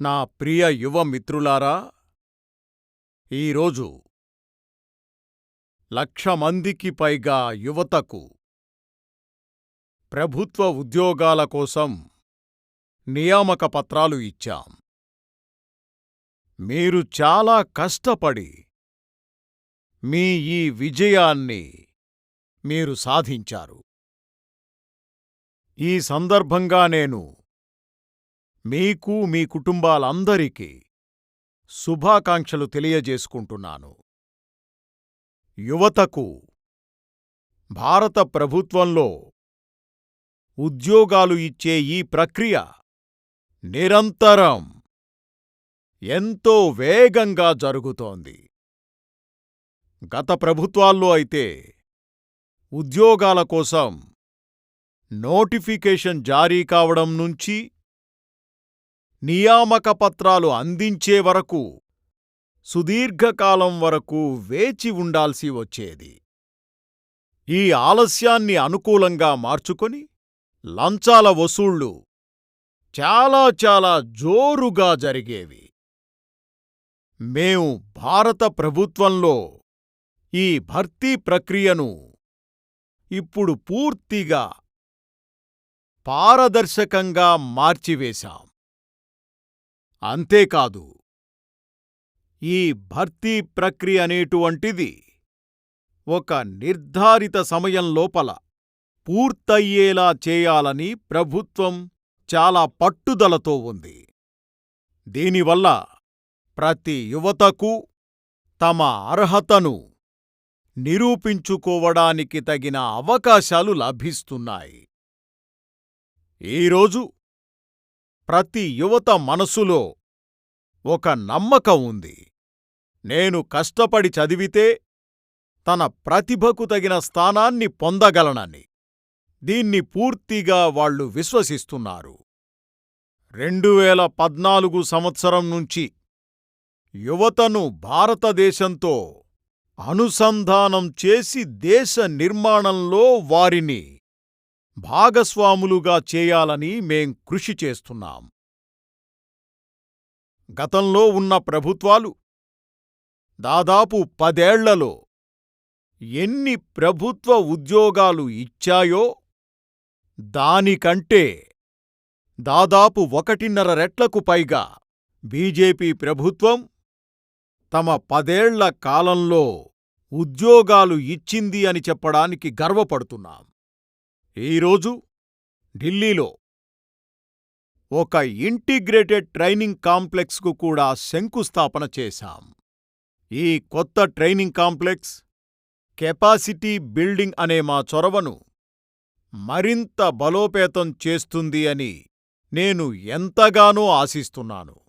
నా ప్రియ యువ మిత్రులారా ఈరోజు లక్ష మందికి పైగా యువతకు ప్రభుత్వ ఉద్యోగాల కోసం నియామక పత్రాలు ఇచ్చాం. మీరు చాలా కష్టపడి మీ ఈ విజయాన్ని మీరు సాధించారు. ఈ సందర్భంగా నేను మీకు మీ కుటుంబాలందరికీ శుభాకాంక్షలు తెలియజేసుకుంటున్నాను. యువతకు భారత ప్రభుత్వంలో ఉద్యోగాలు ఇచ్చే ఈ ప్రక్రియ నిరంతరం ఎంతో వేగంగా జరుగుతోంది. గత ప్రభుత్వాల్లో అయితే ఉద్యోగాల కోసం నోటిఫికేషన్ జారీ కావడం నుంచి నియామక పత్రాలు అందించే వరకు సుదీర్ఘకాలం వరకు వేచి ఉండాల్సి వచ్చేది. ఈ ఆలస్యాన్ని అనుకూలంగా మార్చుకొని లంచాల వసూళ్ళు చాలా చాలా జోరుగా జరిగేవి. మేం భారత ప్రభుత్వంలో ఈ భర్తీ ప్రక్రియను ఇప్పుడు పూర్తిగా పారదర్శకంగా మార్చివేశాం. అంతేకాదు. ఈ భర్తీ ప్రక్రియ అనేటువంటిది ఒక నిర్ధారిత సమయం లోపల పూర్తయ్యేలా చేయాలని ప్రభుత్వం చాలా పట్టుదలతో ఉంది. దీనివల్ల ప్రతి యువతకు తమ అర్హతను నిరూపించుకోవడానికి తగిన అవకాశాలు లభిస్తున్నాయి. ఈరోజు ప్రతి యువత మనసులో ఒక నమ్మకం ఉంది. నేను కష్టపడి చదివితే తన ప్రతిభకు తగిన స్థానాన్ని పొందగలనని. దీన్ని పూర్తిగా వాళ్ళు విశ్వసిస్తున్నారు. రెండువేల పద్నాలుగు సంవత్సరం నుంచి యువతను భారతదేశంతో అనుసంధానం చేసి దేశ నిర్మాణంలో వారిని భాగస్వాములుగా చేయాలని మేం కృషి చేస్తున్నాం. గతంలో ఉన్న ప్రభుత్వాలు దాదాపు పదేళ్ళలో ఎన్ని ప్రభుత్వ ఉద్యోగాలు ఇచ్చాయో దానికంటే దాదాపు ఒకటిన్నర రెట్లకు పైగా బీజేపీ ప్రభుత్వం తమ పదేళ్ళ కాలంలో ఉద్యోగాలు ఇచ్చింది అని చెప్పడానికి గర్వపడుతున్నాం. ఈరోజు ఢిల్లీలో ఒక ఇంటిగ్రేటెడ్ ట్రైనింగ్ కాంప్లెక్స్కు కూడా శంకుస్థాపన చేశాం. ఈ కొత్త ట్రైనింగ్ కాంప్లెక్స్ కెపాసిటీ బిల్డింగ్ అనే మా చొరవను మరింత బలోపేతం చేస్తుంది అని నేను ఎంతగానో ఆశిస్తున్నాను.